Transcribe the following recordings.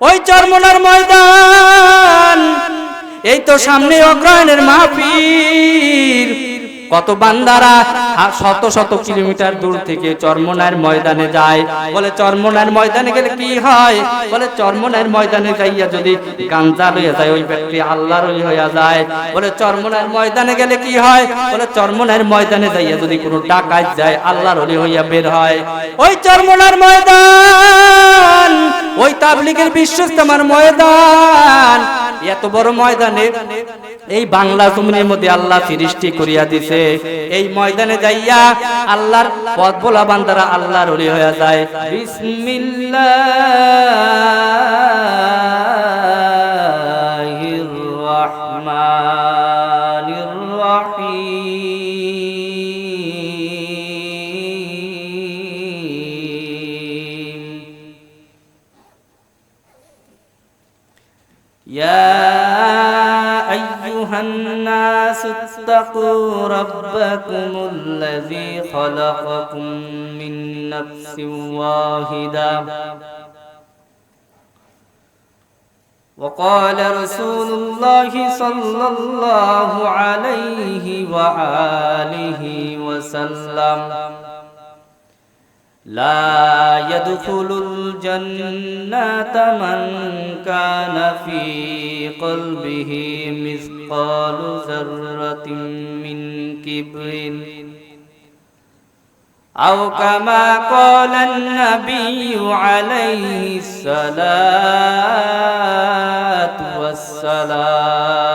ওই চরমনার ময়দান এই তো সামনে অগ্রহণের মাহফিল। কত বান্দারা শত শত কিলোমিটার দূর থেকে চরমনার ময়দানে যায়। বলে, চরমনার ময়দানে গেলে কি হয়? বলে, চরমনার ময়দানে যাইয়া যদি গাঞ্জা লইয়া যায়, ওই ব্যক্তি আল্লাহর ওই হইয়া যায়। বলে, চরমনার ময়দানে গেলে কি হয়? বলে, চরমনার ময়দানে যাইয়া যদি কোনো ডাকাত যায়, আল্লাহর ওলি হইয়া বের হয়। ওই চরমনার ময়দান, ওই তাবলিগের বিশ্বস্তমার ময়দান। এত বড় ময়দানে এই বাংলা জমিনের মধ্যে আল্লাহ সৃষ্টি করিয়া দিছে। এই ময়দানে যাইয়া আল্লাহর পথ বলা বান্দারা আল্লাহর ওলি হয়ে যায়। বিসমিল্লাহির يا أيها الناس اتقوا ربكم الذي خلقكم من نفس واحدة. وقال رسول الله صلى الله عليه وآله وسلم لا يدخل الجنة من كان في قلبه مثقال ذرة من كبر أو كما قال النبي عليه الصلاة والسلام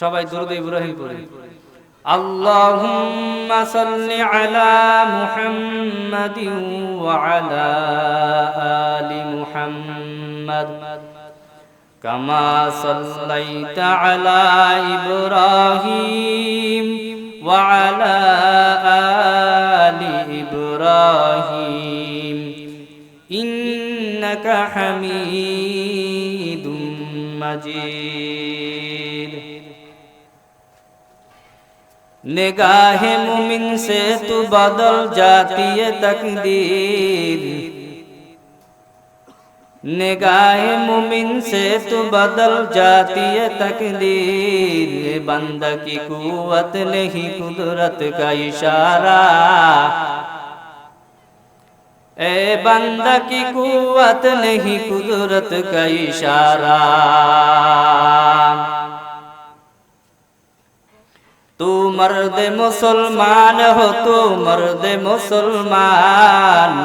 সবাই দরুদ ইব্রাহিম পড়ে اللهم صل على محمد وعلى آل محمد كما صليت على إبراهيم وعلى آل إبراهيم إنك حميد مجيد निगाह मुमिन से तू बदल जाती है तकदीर। निगाह मुमिन से तू बदल जाती है तकदीर बंद की कुवत नहीं, कुदरत का इशारा। ए बंदा की कुवत नहीं, कुदरत का इशारा। مرد مسلمان ہو تو مرد مسلمان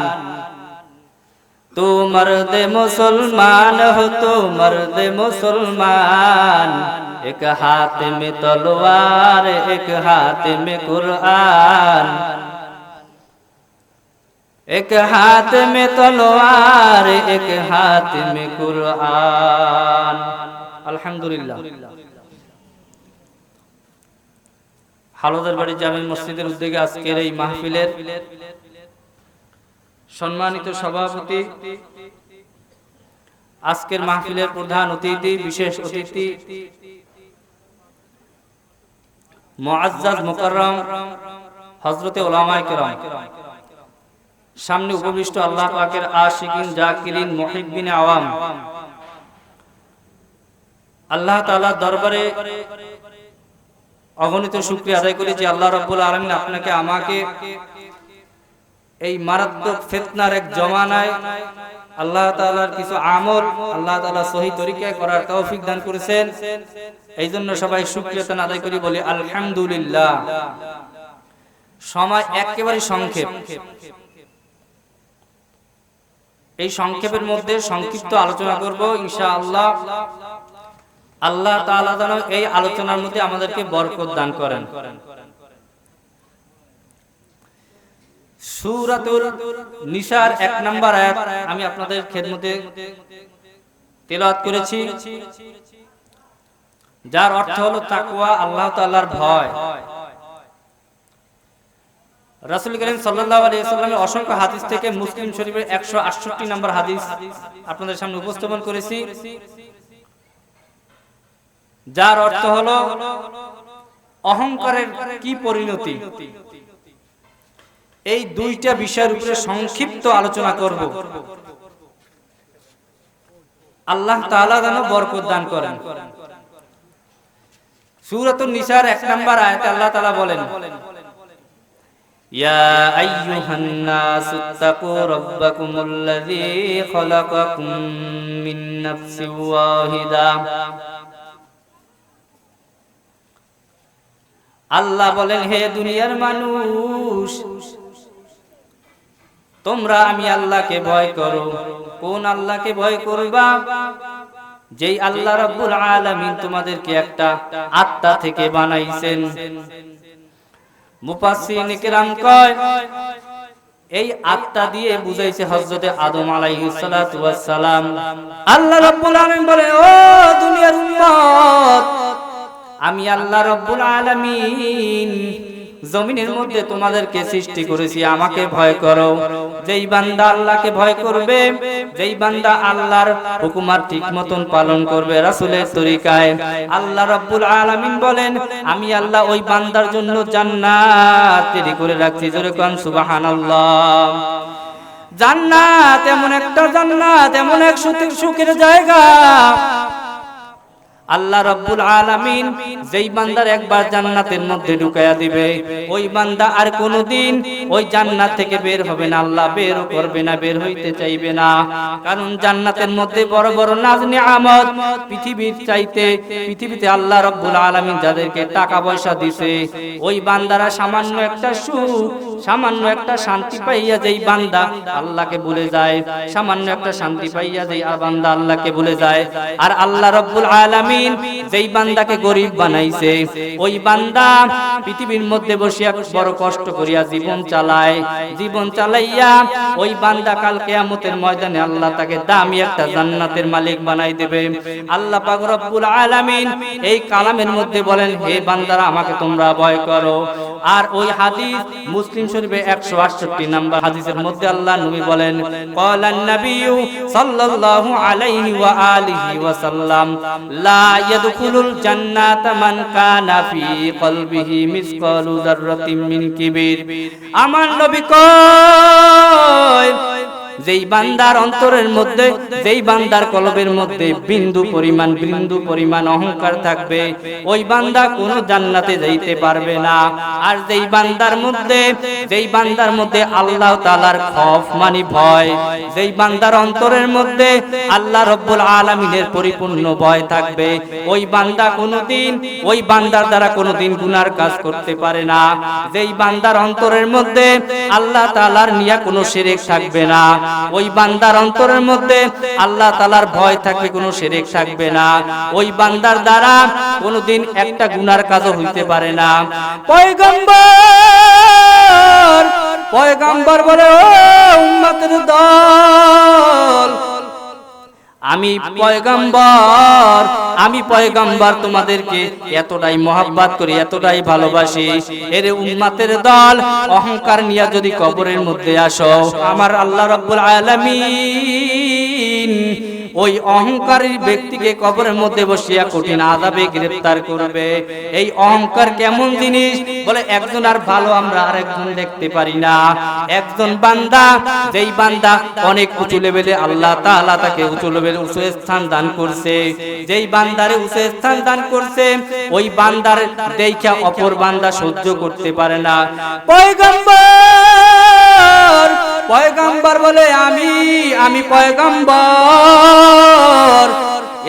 تو مرد مسلمان ہو تو مرد مسلمان ایک ہاتھ میں تلوار ایک ہاتھ میں قرآن ایک ہاتھ میں تلوار ایک ہاتھ میں قرآن الحمدللہ হালদার বাড়ি জামি মসজিদের উদ্যোগে আজকের এই মাহফিলের সম্মানিত সভাপতি। আজকের মাহফিলের প্রধান অতিথি, বিশেষ অতিথি সামনে উপবিষ্ট আল্লাহ আল্লাহ দরবারে অগণিত শুক্রিয়া আদায় করি যে আল্লাহ রাব্বুল আলামিন আপনাকে, আমাকে এই মারাত্মক ফিতনার এক জমানায় আল্লাহ তাআলার কিছু আমল আল্লাহ তাআলা সহি তরিকায় করার তৌফিক দান করেছেন। এই জন্য সবাই শুকরিয়া তান আদায় করি বলি আলহামদুলিল্লাহ। সময় একেবারে সংক্ষেপ। এই সংক্ষেপের মধ্যে সংক্ষিপ্ত আলোচনা করব ইনশাআল্লাহ। আল্লাহ তাআলা যেন এই আলোচনার মধ্যে আমাদেরকে বরকত দান করেন। আমি আপনাদের খেদমতে করেছি। যার অর্থ হলো আল্লাহ ভয়। রাসূল করিম সাল্লাল্লাহু আলাইহি ওয়াসাল্লামের অসংখ্য হাদিস থেকে মুসলিম শরীফের 168 নম্বর হাদিস আপনাদের সামনে উপস্থাপন করেছি। যার অর্থ হলো অহংকারের কি পরিণতি? এই দুইটা বিষয়ের উপরে সংক্ষিপ্ত আলোচনা করব। আল্লাহ তাআলা যেন বরকত দান করেন। সূরাতুন নিসার এক নম্বর আয়াতে আল্লাহ তাআলা বলেন, ইয়া আইয়ুহান নাস তাকু রাব্বাকুমুল্লাযী খালাকাকুম মিন নাফসিন ওয়াহিদা। আল্লাহ বলেন, হে দুনিয়ার মানুষ, তোমরা আমি আল্লাহকে ভয় করো। কোন আল্লাহকে ভয় করবা? যেই আল্লাহ রাব্বুল আলামিন তোমাদেরকে একটা আত্মা থেকে বানাইছেন। মুফাসসিরিন কিরাম কয়, এই আত্মা দিয়ে বুঝাইছে হযরতে আদম আলাইহিস সালাতু ওয়াস সালাম। আল্লাহ রাব্বুল আলামিন বলে, ও দুনিয়ার উম্মত আমি আল্লাহ রাব্বুল আলামিন জমিনের মধ্যে তোমাদেরকে সৃষ্টি করেছি, আমাকে ভয় করো। যেই বান্দা আল্লাহকে ভয় করবে, যেই বান্দা আল্লাহর হুকুমার ঠিক মতন পালন করবে রাসূলের তরিকায়। আল্লাহ রাব্বুল আলামিন বলেন, আমি আল্লাহ ওই বান্দার জন্য জান্নাত তৈরি করে রাখছি। জোরে কোন, সুবহানাল্লাহ। জান্নাত এমন একটা জান্নাত, এমন এক সুখের জায়গা আল্লাহ রব্বুল আলামিন যেই বান্দার একবার জান্নাতের মধ্যে ঢুকায়া দিবে, ওই বান্দা আর কোনোদিন ওই জান্নাত থেকে বের হবে না। আল্লাহ বেরও করবে না, বের হইতে চাইবে না। কারণ জান্নাতের মধ্যে বড় বড় নাজ নিয়ামত। পৃথিবীর চাইতে, পৃথিবীতে আল্লাহ রব্বুল আলামিন যাদেরকে টাকা পয়সা দিছে, ওই বান্দারা সামান্য একটা সুখ, সামান্য একটা শান্তি পাইয়া যেই বান্দা আল্লাহকে ভুলে যায়, সামান্য একটা শান্তি পাইয়া যেই বান্দা আল্লাহকে ভুলে যায়। আর আল্লাহ রব্বুল আলামিন যেই বান্দাকে গরিব বানাইছে, ওই বান্দা পৃথিবীর মধ্যে বসিয়া বড় কষ্ট করিয়া জীবন চালায়। জীবন চালাইয়া ওই বান্দা কাল কিয়ামতের ময়দানে আল্লাহ তাকে দামি একটা জান্নাতের মালিক বানাই দেবে। আল্লাহ পাক রব্বুল আলামিন এই কালামের মধ্যে বলেন, হে বান্দারা, আমাকে তোমরা ভয় করো। আর ওই হাদিস মুসলিম শরীফে 168 নাম্বার হাদিসের মধ্যে আল্লাহ নবী বলেন সাল্লাল্লাহু আলাইহি ওয়া কিবির। আমার নবী যেই বান্দার অন্তরের মধ্যে, যেই বান্দার কলবের মধ্যে বিন্দু পরিমাণ বিন্দু পরিমাণ অহংকার থাকবে, ওই বান্দা কোনো জান্নাতে যাইতে পারবে না। আর যেই বান্দার মধ্যে, যেই বান্দার মধ্যে আল্লাহ তাআলার খফ মানে ভয়, যেই বান্দার অন্তরের মধ্যে আল্লাহ রব্বুল আলামিনের পরিপূর্ণ ভয় থাকবে, ওই বান্দা কোনোদিন, ওই বান্দার দ্বারা কোনোদিন গুনার কাজ করতে পারে না। যেই বান্দার অন্তরের মধ্যে আল্লাহ তাআলার নিয়া কোনো শিরক থাকবে না। ওই বান্দার অন্তরের মধ্যে আল্লাহ তালার ভয় থাকবে, কোনো সেরেক থাকবে না। ওই বান্দার দ্বারা কোনোদিন একটা গুনার কাজও হইতে পারে না। পয়গম্বর পয়গম্বর বলে, ও উম্মতের দল আমি পয়গাম্বর আমি পয়গম্বর তোমাদেরকে এতটাই মহাব্বাত করি এতটাই ভালোবাসি। এর উম্মাতের দল অহংকার নিয়ে যদি কবরের মধ্যে আসো আমার আল্লাহ রাব্বুল আলামিন। ওই অহংকারী ব্যক্তিকে কবরের মধ্যে বসিয়া কঠিন আযাবে গ্রেফতার করবে। এই অহংকার কেমন জিনিস? বলে, একজন আর ভালো আমরা আরেকজন দেখতে পারি না। একজন বান্দা, যেই বান্দা অনেক উঁচু লেভেলে আল্লাহ তাআলা তাকে উঁচু লেভেলে উঁচু স্থান দান করছে। যেই বান্দারে উঁচু স্থান দান করছে, ওই বান্দার দেখা অপর বান্দা সহ্য করতে পারে না। পয়গম্বর পয়গম্বর বলে আমি আমি পয়গম্বর।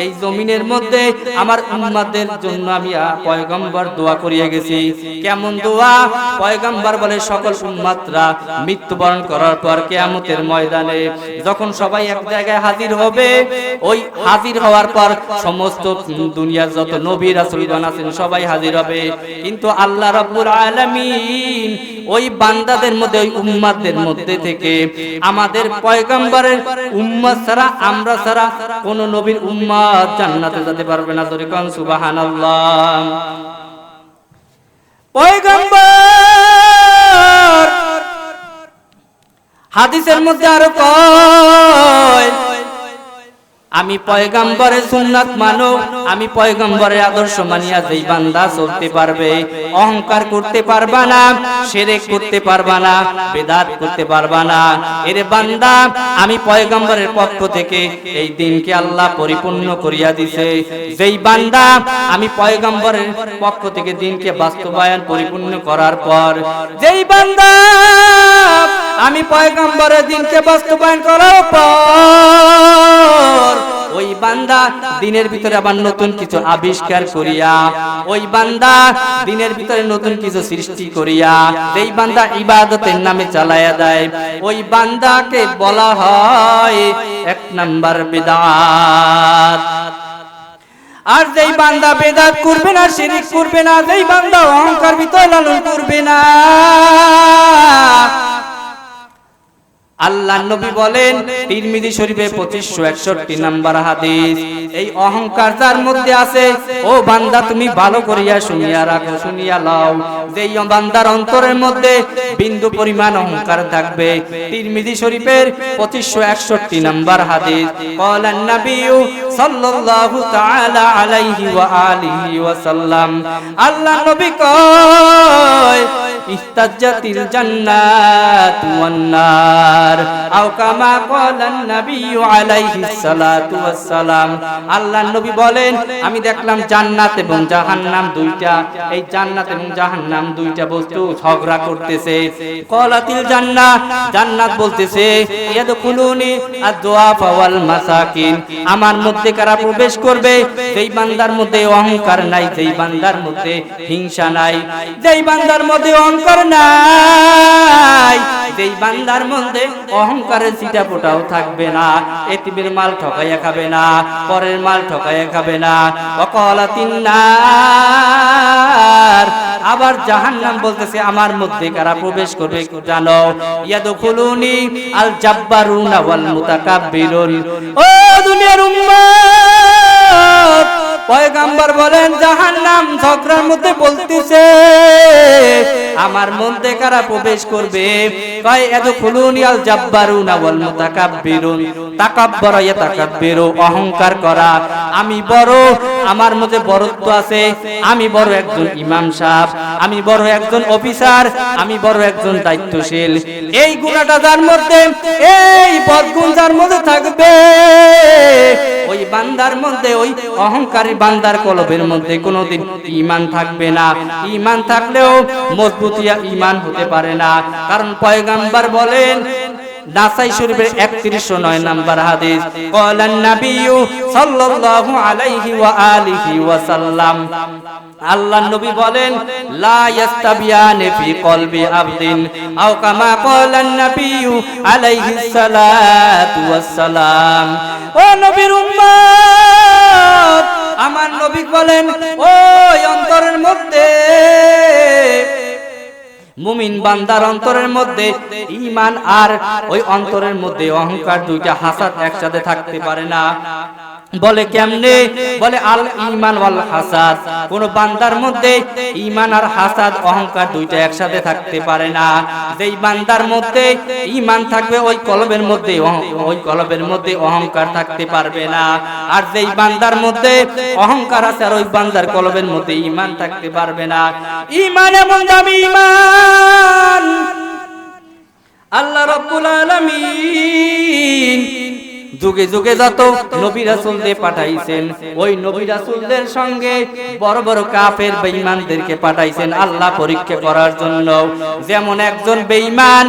এই জমিনের মধ্যে আমার উম্মাদের জন্য আমি পয়গম্বর দোয়া করিয়ে গেছি। কেমন দোয়া? পয়গম্বর বলে, সকল উম্মাতরা মৃত্যুবরণ করার পর কেয়ামতের ময়দানে যখন সবাই এক জায়গায় হাজির হবে, ওই হাজির হওয়ার পর সমস্ত দুনিয়ার যত নবী রাসূলগণ আছেন সবাই হাজির হবে। কিন্তু আল্লাহ রাব্বুল আলামিন ওই বান্দাদের মধ্যে, ওই উম্মাদের মধ্যে থেকে আমাদের পয়গম্বরের উম্মত ছাড়া, আমরা ছাড়া কোন নবীর উম্মত জান্নাতে যেতে পারবে না ধরে কোন পয়গম্বর হাদিসের মধ্যে আরও কয় আমি পয়গম্বরের সুন্নাত মানো, আমি পয়গম্বরের আদর্শ মানিয়া যেই বান্দা চলতে পারবে, অহংকার করতে পারবা না সেরেক করতে পারবা না, বেদাত করতে পারবা না। এর বান্দা, আমি পয়গম্বরের পক্ষ থেকে এই দিনকে আল্লাহ পরিপূর্ণ করিয়া দিছে। যেই বান্দা, আমি পয়গম্বরের পক্ষ থেকে দিনকে বাস্তবায়ন পরিপূর্ণ করার পর, যেই বান্দা, আমি পয়গম্বরের দিনকে বাস্তবায়ন করার পর ওই বান্দা দিনের ভিতরে আবার নতুন কিছু আবিষ্কার করিয়া, ওই বান্দা দিনের ভিতরে নতুন কিছু সৃষ্টি করিয়া, যেই বান্দা ইবাদতের নামে চালায়া দেয়, ওই বান্দাকে বলা হয় এক নাম্বার বেদাত। আর যেই বান্দা বেদাত করবে না, শিরিক করবে না, যেই বান্দা অহংকার ভিতরে লালন করবে না আল্লাহ নবী বলেন, তিরমিজি শরীফে পঁচিশশো একষট্টি নাম্বার হাদিস। এই অহংকার যার মধ্যে আছে, ও বান্দা তুমি ভালো করিয়া শুনিয়া রাখো, শুনিয়া লও। যে বান্দার অন্তরের মধ্যে বিন্দু পরিমাণ অহংকার থাকবে, তিরমিজি শরীফের পঁচিশশো একষট্টি নাম্বার হাদিস। কলান নবিউ সাল্লাল্লাহু তাআলা আলাইহি ওয়া আলিহি ওয়া সাল্লাম। আল্লাহ নবী কয় ইস্তাজ্জাতিল জান্নাত আও কামা ক্বালান সালাতু আল্লাহর নবী বলেন, আমি দেখলাম জান্নাত এবং জাহান্নাম দুইটা। এই জান্নাত এবং জাহান্নাম দুইটা বস্তু ঝগড়া করতেছে। ক্বালাতিল জান্নাহ, জান্নাত বলতেছে, ইয়াদখুলুনি আদ-দুআফা ওয়াল মাসাকিন। আমার মধ্যে কারা প্রবেশ করবে? যেই বান্দার মধ্যে অহংকার নাই, যেই বান্দার মধ্যে হিংসা নাই। যেই বান্দার মধ্যে অহংকার নাই। যেই বান্দার মধ্যে অহংকারের চিটা পোটাও থাকবে না এতিমের মাল ঠকাইয়া খাবে না, পরের মাল ঠকাইয়া খাবে না। অকলা তিন আবার জাহান্নাম বলতেছে, আমার মধ্যে কারা প্রবেশ করবে জানো। ইয়াদখুলুনি আল জাব্বারুনা ওয়াল মুতাকাব্বিরুন ও দুনিয়ার উম্মত পয়গাম্বর বলেন, জাহান্নাম ঝগড়ার মধ্যে বলতেছে, আমার মধ্যে কারা প্রবেশ করবে? কয় এত খুলুনি আল জাব্বারুনা ওয়াল মুতাকাব্বিরুন, তাকাব্বর অহংকার করা। আমি বড়, আমার মধ্যে বড়ত্ব আছে। আমি বড় একজন ইমাম সাহেব, আমি বড় একজন অফিসার, আমি বড় একজন দায়িত্বশীল। এই গুণাটা যার মধ্যে, এই পদগুণ যার মধ্যে থাকবে। ওই বান্দার মধ্যে, ওই অহংকারী বান্দার কলবের মধ্যে কোনোদিন ইমান থাকবে না। ইমান থাকলেও মজবুতিয়া ইমান হতে পারে না। কারণ পয়গাম্বার বলেন নাসাই শরীফের 3109 নাম্বার হাদিস। ক্বালান নাবিয়্যু সাল্লাল্লাহু আলাইহি ওয়া আলিহি ওয়া সাল্লাম। আল্লাহ নবী বলেন লা ইয়াস্তাবিয়ানি ফি কলবি আবদিন আও কামা ক্বালান নাবিয়্যু আলাইহি সালাতু ওয়াস সালাম। ও নবীর উম্মত আমার নবী বলেন ওই অন্তরের মধ্যে মুমিন বান্দার অন্তরের মধ্যে ইমান আর ওই অন্তরের মধ্যে অহংকার দুইটা হাসাত একসাথে থাকতে পারে না। বলে কেমনে? বলে, আল ইমান ওয়াল হাসাদ। কোন বান্দার মধ্যে ইমান আর হাসাদ, অহংকার দুইটা একসাথে থাকতে পারে না। যেই বান্দার মধ্যে ইমান থাকবে, ওই কলবের মধ্যে ওই কলবের মধ্যে অহংকার থাকতে পারবে না। আর যেই বান্দার মধ্যে অহংকার আছে, আর ওই বান্দার কলবের মধ্যে ইমান থাকতে পারবে না। ইমান এমন দামি ইমান আল্লাহ রব্বুল আলামিন যুগে যুগে যত নবী রাসূলদের পাঠাইছেন, ওই নবী রাসূলদের সঙ্গে বড় বড় কাফের বেঈমানদেরকে পাঠাইছেন আল্লাহ পরীক্ষা করার জন্য। যেমন একজন বেঈমান,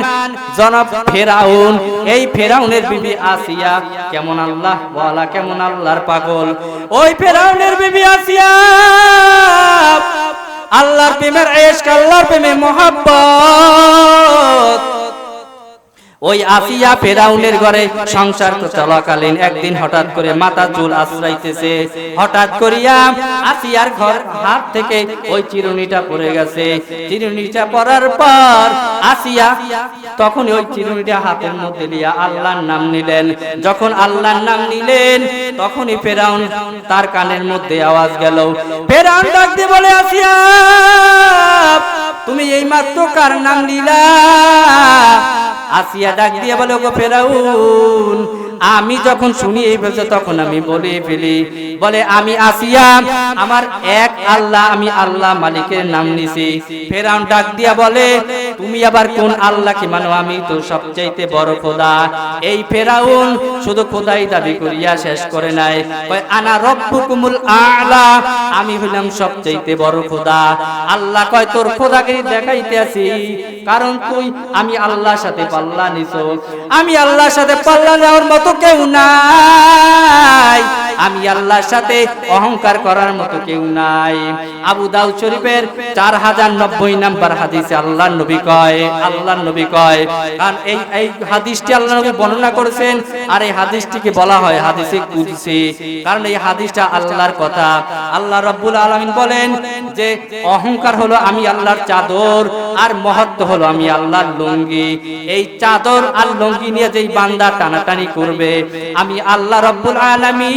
জনাব ফেরাউন, এই ফেরাউনের বিবি আসিয়া, কেমন আল্লাহ ওয়ালা, কেমন আল্লাহর পাগল। ওই ফেরাউনের বিবি আসিয়া, আল্লাহর প্রেমের এশক, আল্লাহর প্রেমে মোহাব্বত। ওই আসিয়া ফেরাউনের ঘরে সংসার তো চলাকালীন একদিন হঠাৎ করে মাথা চুল আশ্রাইতেছে। হঠাৎ করিয়া আসিয়ার ঘর হাত থেকে ওই চিরুনিটা পড়ে গেছে। চিরুনিটা পড়ার পর আসিয়া তখন ওই চিরুনিটা হাতের মধ্যে নিয়ে আল্লাহর নাম নিলেন। যখন আল্লাহর নাম নিলেন তখনই ফেরাউন তার কানের মধ্যে আওয়াজ গেল। ফেরাউন ডাক দিয়ে বলে আসিয়া তুমি এই মাত্র কার নাম নিলা? আসিয়া ডাক দিয়ে বলে ওগো ফেরাউন আমি যখন শুনি এই বলছে, তখন আমি বলে ফেলি। বলে, আমি আসিয়া, আমার এক আল্লাহ, আমি আল্লাহ মালিকের নাম নিছি। ফেরাউন ডাক দিয়া বলে, তুমি আবার কোন আল্লাহকে মানো? আমি তো সবচাইতে বড় খোদা। এই ফেরাউন শুধু খোদাই দাবি করিয়া শেষ করে নাই। কয়, আনা রব্বুকুমুল আলা, আমি হইলাম সবচাইতে বড় খোদা। আল্লাহ কয়, তোর খোদাকে দেখাইতে আছি কারণ তুই, আমি আল্লাহর সাথে পাল্লা নিছো। আমি আল্লাহর সাথে পাল্লা নেওয়ার মতো কেউ নাই। আমি আল্লাহর সাথে অহংকার করার মতো কেউ নাই। আবু দাউদ শরীফের চার হাজার নব্বই নাম্বার হাদিসে আল্লাহ নবী কয় আল্লাহ নবী কয়, কারণ এই এই হাদিসটি আল্লাহ নবী বর্ণনা করেছেন, আর এই হাদিসটিকে বলা হয় হাদিসে কুদসি। কারণ এই হাদিসটা আল্লাহর কথা। আল্লাহ রাব্বুল আলামিন বলেন যে, অহংকার হলো আমি আল্লাহর চাদর, আর মহত্ব হলো আমি আল্লাহর লুঙ্গি। এই চাদর আর লুঙ্গি নিয়ে যেই বান্দা টানাটানি করবে, আমি আল্লাহ রাব্বুল আলামিন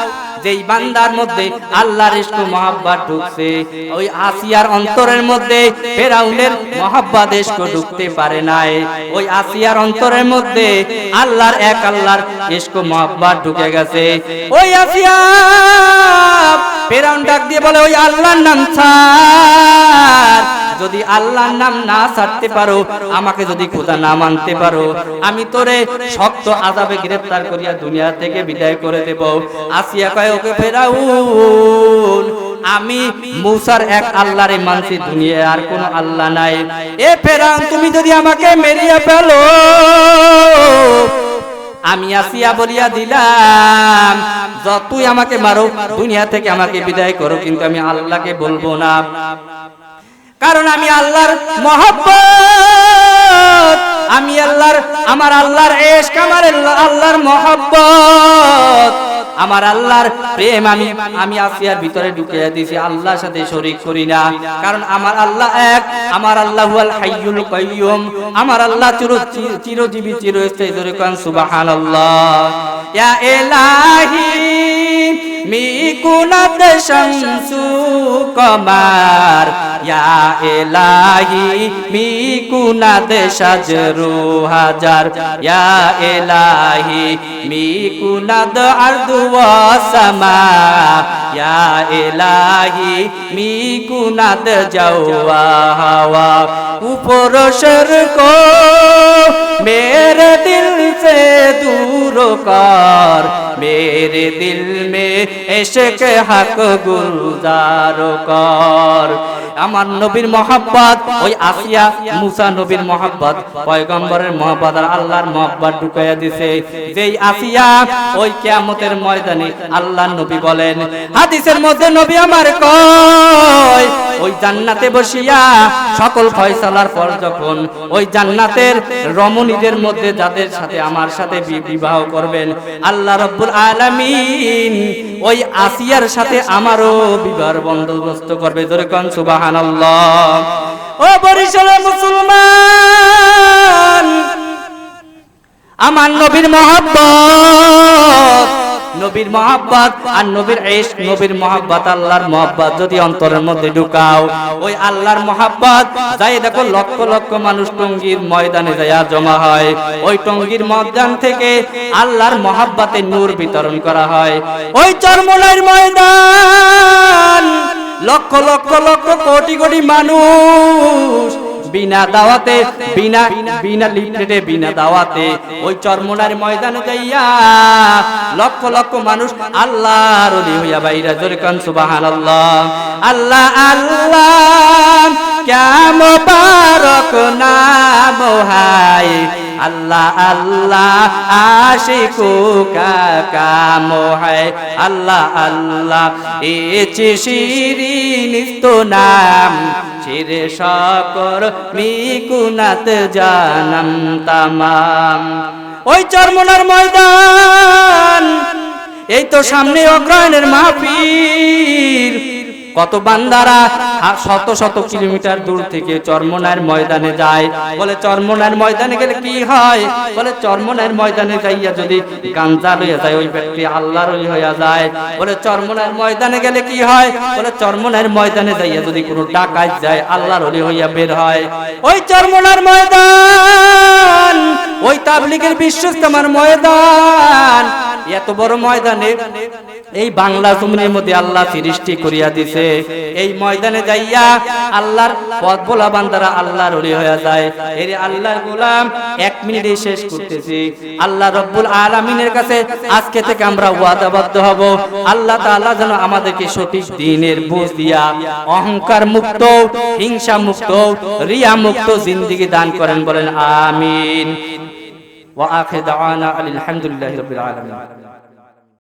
যেই বান্দার মধ্যে আল্লাহর ইশক মহাব্বত ঢুকছে, ওই আসিয়ার অন্তরের মধ্যে ফেরাউনের মহাব্বত ইশক ঢুকতে পারে নাই। ওই আসিয়ার অন্তরের মধ্যে আল্লাহর এক আল্লাহর ইশক মহাব্বত ঢুকে গেছে। ওই আসিয়া ফেরাউন ডাক দিয়ে বলে, ওই আল্লাহর নাম ছাড়। যদি আল্লাহর নাম না ছাড়তে পারো, আমাকে যদি খোদা না মানতে পারো, আমি তোরে শক্ত আজাবে গ্রেফতার করিয়া দুনিয়া থেকে বিদায় করে দেব। আসিয়া কয় ওকে ফেরাউন, আমি মুসার এক আল্লাহরে মানছি, দুনিয়ায় আর কোনো আল্লাহ নাই। এ ফেরাউন, তুমি যদি আমাকে মেরিয়া ফেলো, আমি আসিয়া বলিয়া দিলাম যতই আমাকে মারো দুনিয়া থেকে আমাকে বিদায় করো, কিন্তু আমি আল্লাহকে বলব না। কারণ আমি আল্লাহর মহব্বত। আমি আল্লাহর, আমার আল্লাহর এশক, আমার আল্লাহর মহব্বত। আমার আল্লাহর প্রেম আমি আমি আসিয়ার ভিতরে ঢুকিয়ে দিয়েছি আল্লাহর সাথে শরীক করি না। কারণ আমার আল্লাহ এক, আমার আল্লাহ হুয়াল হাইয়ুল কাইয়ুম। আমার আল্লাহ চির চিরজীবী, চিরস্থায়ী জোরে কোন সুবহানাল্লাহ। ইয়া মিকুনাত শংসু কমার ইয়া এলাহি মিকুনাত সাজরু হাজার ইয়া এলাহি মিকুনাদ আরদু ওয়া সামা আমার নবীর মহাব্বত, ওই আসিয়া মুসা নবীর মহাব্বত, পয়গম্বরের মহাব্বত আর আল্লাহর মহাব্বত ঢুকাইয়া দিছে। যেই আসিয়া, ওই কিয়ামতের ময়দানে আল্লাহ নবী বলেন হাদিসের মধ্যে নবী আমার কয়, ওই জান্নাতে বসিয়া সকল ফয়সালার পর যখন ওই জান্নাতের রমণীদের মধ্যে যাদের সাথে আমার সাথে বিবাহ করবেন, আল্লাহ রব্বুল আলামিন ওই আসিয়ার সাথে আমারও বিবাহ বন্দোবস্ত করবে। ধরে কন, সুবহানাল্লাহ। ও বরিশালের মুসলমান, আমার নবীর মহব্বত নবীর মহাব্বত আর নবীর ইশক, নবীর মহাব্বত, আল্লাহর মহাব্বত যদি অন্তরের মধ্যে ঢুকাও। ওই আল্লাহর মহাব্বত, যাই দেখো লক্ষ লক্ষ মানুষ টঙ্গীর ময়দানে যায় জমা হয়। ওই টঙ্গীর ময়দান থেকে আল্লাহর মহাব্বতে নূর বিতরণ করা হয়। ওই চরমলার ময়দান, লক্ষ লক্ষ লক্ষ কোটি কোটি মানুষ বিনা দাওয়াতে, বিনা বিনা লিফলেটে, বিনা দাওয়াতে ওই চরমোনার ময়দানে যাইয়া লক্ষ লক্ষ মানুষ আল্লাহর ওলি হইয়া বাইরা জোরে কান, সুবহানাল্লাহ। আল্লাহ আল্লাহ কেমন বারক নাম হাই আল্লাহ আল্লাহ আশিকু কাম হায় আল্লাহ আল্লাহ এচে শিরিন নাম। চিরে সকর মিকুনাত জানাম তামাম। ওই চরমনার ময়দান, এই তো সামনে অগ্রয়ণের মাহফিল। কত বান্দারা শত শত কিলোমিটার দূর থেকে চরমনার ময়দানে যায়। বলে, চরমনার ময়দানে গেলে কি হয়? বলে, চরমনার ময়দানে যাইয়া যদি গাঞ্জা লইয়া যায়, ওই ব্যক্তি আল্লাহর ওই হইয়া যায়। বলে, চরমনার ময়দানে গেলে কি হয়? বলে, চরমনার ময়দানে যাইয়া যদি কোনো ডাকাত যায়, আল্লাহর ওলি হইয়া বের হয়। ওই চরমনার ময়দান, ওই তাবলিগের বিশ্বস্তমার ময়দান, এত বড় ময়দানে এই বাংলা জমিনের মধ্যে আল্লাহ সৃষ্টি করিয়া দিছে। এই ময়দানে যাইয়া আল্লাহর পথ বলা বান্দারা আল্লাহর ওলি হয়ে যায়। এর আল্লাহর গোলাম, এক মিনিটে শেষ করতেছি। আল্লাহ রব্বুল আলামিনের কাছে আজকে থেকে আমরা ওয়াদাবদ্ধ হব। আল্লাহ তাআলা যেন আমাদেরকে সঠিক দিনের বুঝ দিয়া, অহংকার মুক্ত, হিংসা মুক্ত, রিয়া মুক্ত জিন্দেগি দান করেন বলেন, আমিন। ওয়া আখির দাওয়ানা আলহামদুলিল্লাহি রাব্বিল আলামিন।